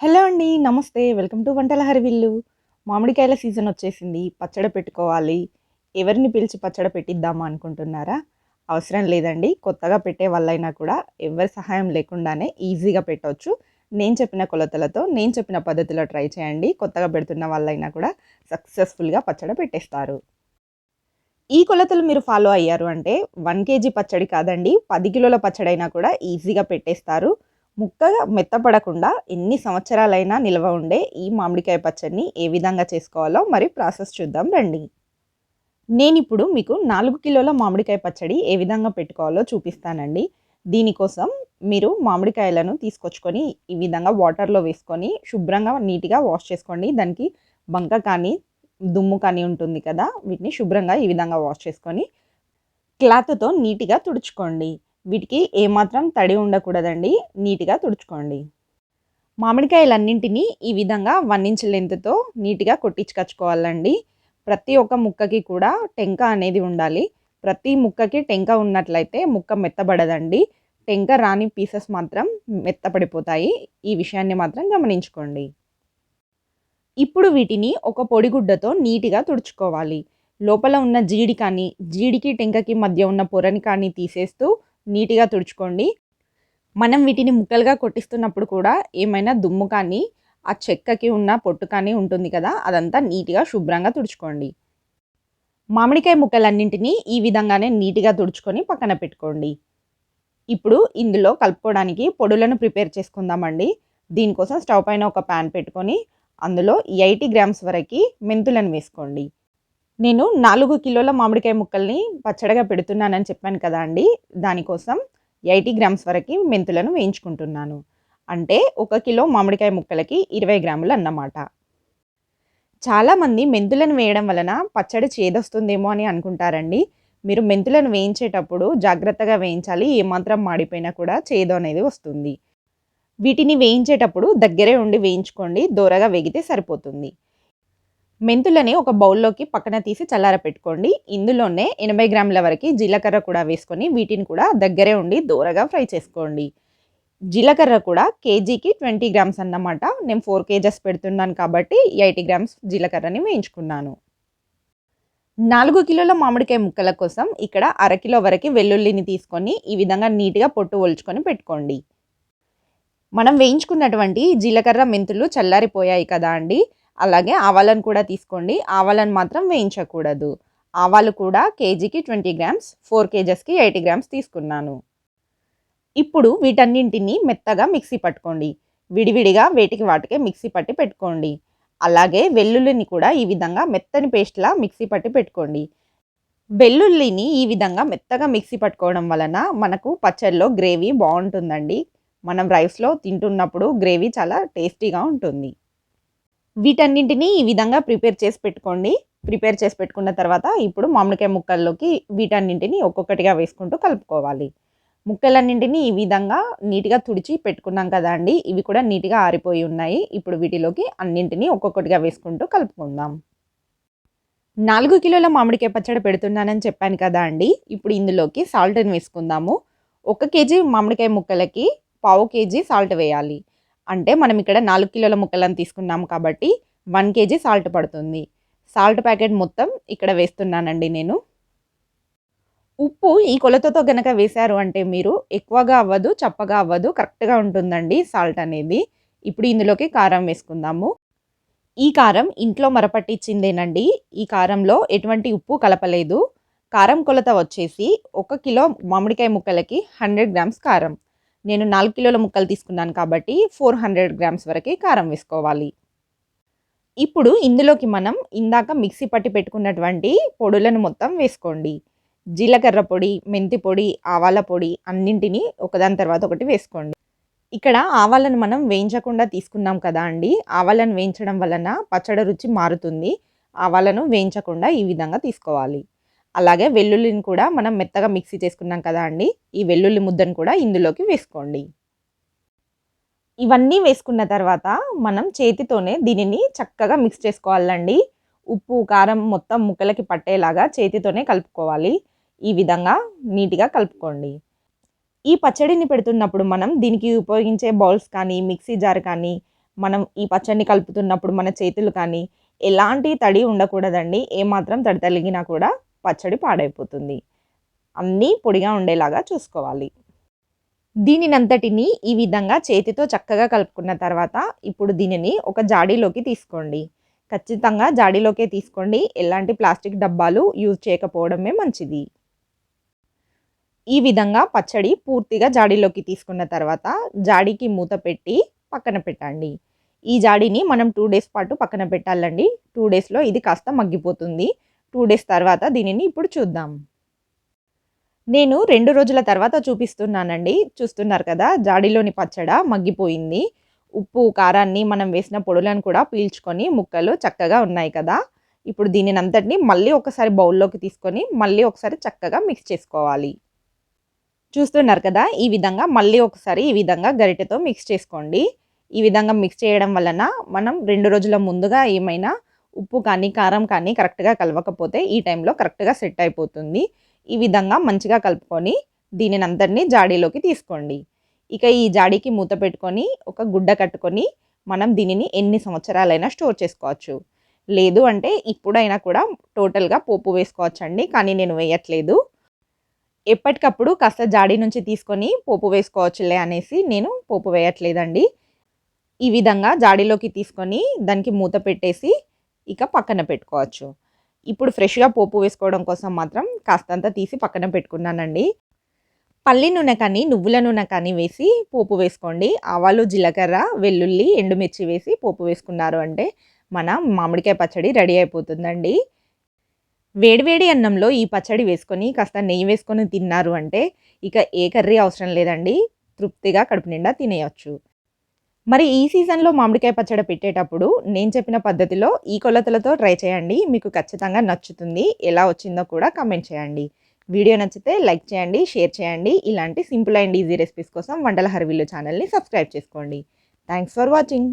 Hello అండి నమస్తే. Welcome to వంటల హరివిల్లు మామిడికాయల సీజన్ వచ్చేసింది. పచ్చడి పెట్టుకోవాలి. ఎవరిని పిలిచి పచ్చడి పెట్టిద్దామా అనుకుంటున్నారా? అవసరం లేదండి. కొత్తగా పెట్టే వాళ్ళైనా కూడా ఎవరి సహాయం లేకుండానే ఈజీగా పెట్టవచ్చు నేను చెప్పిన కొలతలతో నేను చెప్పిన పద్ధతిలో ట్రై చేయండి. కొత్తగా పెడుతున్న వాళ్ళైనా కూడా సక్సెస్ఫుల్గా పచ్చడి పెట్టేస్తారు. ఈ కొలతలు మీరు ఫాలో అయ్యారు అంటే వన్ కేజీ పచ్చడి కాదండి పది కిలోల పచ్చడి అయినా కూడా ఈజీగా పెట్టేస్తారు. ముక్కగా మెత్తపడకుండా ఎన్ని సంవత్సరాలైనా నిల్వ ఉండే ఈ మామిడికాయ పచ్చడిని ఏ విధంగా చేసుకోవాలో మరి ప్రాసెస్ చూద్దాం రండి. నేను ఇప్పుడు మీకు నాలుగు కిలోల మామిడికాయ పచ్చడి ఏ విధంగా పెట్టుకోవాలో చూపిస్తానండి. దీనికోసం మీరు మామిడికాయలను తీసుకొచ్చుకొని ఈ విధంగా వాటర్లో వేసుకొని శుభ్రంగా నీట్గా వాష్ చేసుకోండి. దానికి బంక కానీ దుమ్ము కానీ ఉంటుంది కదా వీటిని శుభ్రంగా ఈ విధంగా వాష్ చేసుకొని క్లాత్తో నీట్గా తుడుచుకోండి. వీటికి ఏమాత్రం తడి ఉండకూడదండి. నీట్గా తుడుచుకోండి. మామిడికాయలన్నింటినీ ఈ విధంగా వన్ ఇంచ్ లెంత్తో నీట్గా కొట్టించుకొచ్చుకోవాలండి. ప్రతి ఒక్క ముక్కకి కూడా టెంక అనేది ఉండాలి. ప్రతి ముక్కకి టెంక ఉన్నట్లయితే ముక్క మెత్తబడదండి. టెంక రాని పీసెస్ మాత్రం మెత్తపడిపోతాయి. ఈ విషయాన్ని మాత్రం గమనించుకోండి. ఇప్పుడు వీటిని ఒక పొడిగుడ్డతో నీట్గా తుడుచుకోవాలి. లోపల ఉన్న జీడి కానీ జీడికి టెంకకి మధ్య ఉన్న పొరని కానీ తీసేస్తూ నీట్గా తుడుచుకోండి. మనం వీటిని ముక్కలుగా కొట్టిస్తున్నప్పుడు కూడా ఏమైనా దుమ్ము కానీ ఆ చెక్కకి ఉన్న పొట్టు కానీ ఉంటుంది కదా అదంతా నీట్గా శుభ్రంగా తుడుచుకోండి. మామిడికాయ ముక్కలన్నింటినీ ఈ విధంగానే నీట్గా తుడుచుకొని పక్కన పెట్టుకోండి. ఇప్పుడు ఇందులో కలుపుకోవడానికి పొడులను ప్రిపేర్ చేసుకుందామండి. దీనికోసం స్టవ్ పైన ఒక ప్యాన్ పెట్టుకొని అందులో ఎయిటీ గ్రామ్స్ వరకు మెంతులను వేసుకోండి. నేను నాలుగు కిలోల మామిడికాయ ముక్కల్ని పచ్చడిగా పెడుతున్నానని చెప్పాను కదా అండి. దానికోసం ఎయిటీ గ్రామ్స్ వరకు మెంతులను వేయించుకుంటున్నాను. అంటే ఒక కిలో మామిడికాయ ముక్కలకి ఇరవై గ్రాములు అన్నమాట. చాలామంది మెంతులను వేయడం వలన పచ్చడి చేదొస్తుందేమో అని అనుకుంటారండి. మీరు మెంతులను వేయించేటప్పుడు జాగ్రత్తగా వేయించాలి ఏమాత్రం మాడిపోయినా కూడా చేదు అనేది వస్తుంది. వీటిని వేయించేటప్పుడు దగ్గరే ఉండి వేయించుకోండి దూరగా వేగితే సరిపోతుంది. మెంతులని ఒక బౌల్లోకి పక్కన తీసి చల్లార పెట్టుకోండి. ఇందులోనే ఎనభై గ్రాముల వరకు జీలకర్ర కూడా వేసుకొని వీటిని కూడా దగ్గరే ఉండి దూరగా ఫ్రై చేసుకోండి. జీలకర్ర కూడా కేజీకి ట్వంటీ గ్రామ్స్ అన్నమాట. నేను ఫోర్ కేజెస్ పెడుతున్నాను కాబట్టి ఎయిటీ గ్రామ్స్ జీలకర్రని వేయించుకున్నాను. నాలుగు కిలోల మామిడికాయ ముక్కల కోసం ఇక్కడ అరకిలో వరకు వెల్లుల్లిని తీసుకొని ఈ విధంగా నీట్గా పొట్టు ఒలుచుకొని పెట్టుకోండి. మనం వేయించుకున్నటువంటి జీలకర్ర మెంతులు చల్లారిపోయాయి కదా అండి. అలాగే ఆవాలను కూడా తీసుకోండి. ఆవాలను మాత్రం వేయించకూడదు. ఆవాలు కూడా కేజీకి ట్వంటీ గ్రామ్స్ ఫోర్ కేజెస్కి ఎయిటీ గ్రామ్స్ తీసుకున్నాను. ఇప్పుడు వీటన్నింటినీ మెత్తగా మిక్సీ పట్టుకోండి. విడివిడిగా వేటికి వాటికే మిక్సీ పట్టి పెట్టుకోండి. అలాగే వెల్లుల్లిని కూడా ఈ విధంగా మెత్తని పేస్ట్లా మిక్సీ పట్టి పెట్టుకోండి. వెల్లుల్లిని ఈ విధంగా మెత్తగా మిక్సీ పట్టుకోవడం వలన మనకు పచ్చడిలో గ్రేవీ బాగుంటుందండి. మనం రైస్లో తింటున్నప్పుడు గ్రేవీ చాలా టేస్టీగా ఉంటుంది. వీటన్నింటినీ ఈ విధంగా ప్రిపేర్ చేసి పెట్టుకోండి. ప్రిపేర్ చేసి పెట్టుకున్న తర్వాత ఇప్పుడు మామిడికాయ ముక్కల్లోకి వీటన్నింటిని ఒక్కొక్కటిగా వేసుకుంటూ కలుపుకోవాలి. ముక్కలన్నింటినీ ఈ విధంగా నీట్గా తుడిచి పెట్టుకున్నాం కదా అండి ఇవి కూడా నీట్గా ఆరిపోయి ఉన్నాయి. ఇప్పుడు వీటిలోకి అన్నింటినీ ఒక్కొక్కటిగా వేసుకుంటూ కలుపుకుందాం. నాలుగు కిలోల మామిడికాయ పచ్చడి పెడుతున్నానని చెప్పాను కదా అండి ఇప్పుడు ఇందులోకి సాల్ట్ని వేసుకుందాము. ఒక కేజీ మామిడికాయ ముక్కలకి పావు కేజీ సాల్ట్ వేయాలి. అంటే మనం ఇక్కడ నాలుగు కిలోల ముక్కలను తీసుకున్నాము కాబట్టి వన్ కేజీ సాల్ట్ పడుతుంది. సాల్ట్ ప్యాకెట్ మొత్తం ఇక్కడ వేస్తున్నానండి నేను. ఉప్పు ఈ కొలతతో కనుక వేశారు అంటే మీరు ఎక్కువగా అవ్వదు చప్పగా అవ్వదు కరెక్ట్గా ఉంటుందండి సాల్ట్ అనేది. ఇప్పుడు ఇందులోకి కారం వేసుకుందాము. ఈ కారం ఇంట్లో మరపట్టించిందేనండి. ఈ కారంలో ఎటువంటి ఉప్పు కలపలేదు. కారం కొలత వచ్చేసి ఒక కిలో మామిడికాయ ముక్కలకి హండ్రెడ్ గ్రామ్స్ కారం. నేను నాలుగు కిలోల ముక్కలు తీసుకున్నాను కాబట్టి ఫోర్ హండ్రెడ్ గ్రామ్స్ వరకే కారం వేసుకోవాలి. ఇప్పుడు ఇందులోకి మనం ఇందాక మిక్సీ పట్టి పెట్టుకున్నటువంటి పొడులను మొత్తం వేసుకోండి. జీలకర్ర పొడి మెంతి పొడి ఆవాల పొడి అన్నింటినీ ఒకదాని తర్వాత ఒకటి వేసుకోండి. ఇక్కడ ఆవాలను మనం వేయించకుండా తీసుకున్నాం కదా అండి. ఆవాలను వేయించడం వలన పచ్చడి రుచి మారుతుంది. ఆవాలను వేయించకుండా ఈ విధంగా తీసుకోవాలి. అలాగే వెల్లుల్లిని కూడా మనం మెత్తగా మిక్సీ చేసుకున్నాం కదా అండి ఈ వెల్లుల్లి ముద్దను కూడా ఇందులోకి వేసుకోండి. ఇవన్నీ వేసుకున్న తర్వాత మనం చేతితోనే దీనిని చక్కగా మిక్స్ చేసుకోవాలండి. ఉప్పు కారం మొత్తం ముక్కలకి పట్టేలాగా చేతితోనే కలుపుకోవాలి. ఈ విధంగా నీట్గా కలుపుకోండి. ఈ పచ్చడిని పెడుతున్నప్పుడు మనం దీనికి ఉపయోగించే బౌల్స్ కానీ మిక్సీ జార్ కానీ మనం ఈ పచ్చడిని కలుపుతున్నప్పుడు మన చేతులు కానీ ఎలాంటి తడి ఉండకూడదండి. ఏమాత్రం తడి తలిగినా కూడా పచ్చడి పాడైపోతుంది. అన్నీ పొడిగా ఉండేలాగా చూసుకోవాలి. దీనినంతటిని ఈ విధంగా చేతితో చక్కగా కలుపుకున్న తర్వాత ఇప్పుడు దీనిని ఒక జాడీలోకి తీసుకోండి. ఖచ్చితంగా జాడీలోకే తీసుకోండి. ఎలాంటి ప్లాస్టిక్ డబ్బాలు యూజ్ చేయకపోవడమే మంచిది. ఈ విధంగా పచ్చడి పూర్తిగా జాడీలోకి తీసుకున్న తర్వాత జాడీకి మూత పెట్టి పక్కన పెట్టండి. ఈ జాడీని మనం టూ డేస్ పాటు పక్కన పెట్టాలండి. టూ డేస్లో ఇది కాస్త మగ్గిపోతుంది. టూ డేస్ తర్వాత దీనిని ఇప్పుడు చూద్దాం. నేను రెండు రోజుల తర్వాత చూపిస్తున్నానండి. చూస్తున్నారు కదా జాడీలోని పచ్చడ మగ్గిపోయింది. ఉప్పు కారాన్ని మనం వేసిన పొడులను కూడా పీల్చుకొని ముక్కలు చక్కగా ఉన్నాయి కదా. ఇప్పుడు దీనిని అంతటిని మళ్ళీ ఒకసారి బౌల్లోకి తీసుకొని మళ్ళీ ఒకసారి చక్కగా మిక్స్ చేసుకోవాలి. చూస్తున్నారు కదా ఈ విధంగా మళ్ళీ ఒకసారి ఈ విధంగా గరిటెతో మిక్స్ చేసుకోండి. ఈ విధంగా మిక్స్ చేయడం వలన మనం రెండు రోజుల ముందుగా ఏమైనా ఉప్పు కానీ కారం కానీ కరెక్ట్గా కలవకపోతే ఈ టైంలో కరెక్ట్గా సెట్ అయిపోతుంది. ఈ విధంగా మంచిగా కలుపుకొని దీనిని అందరినీ జాడీలోకి తీసుకోండి. ఇక ఈ జాడీకి మూత పెట్టుకొని ఒక గుడ్డ కట్టుకొని మనం దీనిని ఎన్ని సంవత్సరాలైనా స్టోర్ చేసుకోవచ్చు. లేదు అంటే ఇప్పుడైనా కూడా టోటల్గా పోపు వేసుకోవచ్చండి కానీ నేను వేయట్లేదు. ఎప్పటికప్పుడు కాస్త జాడీ నుంచి తీసుకొని పోపు వేసుకోవచ్చులే అనేసి నేను పోపు వేయట్లేదండి. ఈ విధంగా జాడీలోకి తీసుకొని దానికి మూత పెట్టేసి ఇక పక్కన పెట్టుకోవచ్చు. ఇప్పుడు ఫ్రెష్గా పోపు వేసుకోవడం కోసం మాత్రం కాస్తంత తీసి పక్కన పెట్టుకున్నానండి. పల్లి నూనె కానీ నువ్వుల నూనె కానీ వేసి పోపు వేసుకోండి. ఆవాలు జీలకర్ర వెల్లుల్లి ఎండుమిర్చి వేసి పోపు వేసుకున్నారు అంటే మన మామిడికాయ పచ్చడి రెడీ అయిపోతుందండి. వేడివేడి అన్నంలో ఈ పచ్చడి వేసుకొని కాస్త నెయ్యి వేసుకొని తిన్నారు అంటే ఇక ఏ కర్రీ అవసరం లేదండి. తృప్తిగా కడుపు నిండా తినేయచ్చు. మరి ఈ సీజన్లో మామిడికాయ పచ్చడి పెట్టేటప్పుడు నేను చెప్పిన పద్ధతిలో ఈ కొలతలతో ట్రై చేయండి. మీకు ఖచ్చితంగా నచ్చుతుంది. ఎలా వచ్చిందో కూడా కమెంట్ చేయండి. వీడియో నచ్చితే లైక్ చేయండి షేర్ చేయండి. ఇలాంటి సింపుల్ అండ్ ఈజీ రెసిపీస్ కోసం వంటల హర్వీలో ఛానల్ని సబ్స్క్రైబ్ చేసుకోండి. Thanks for watching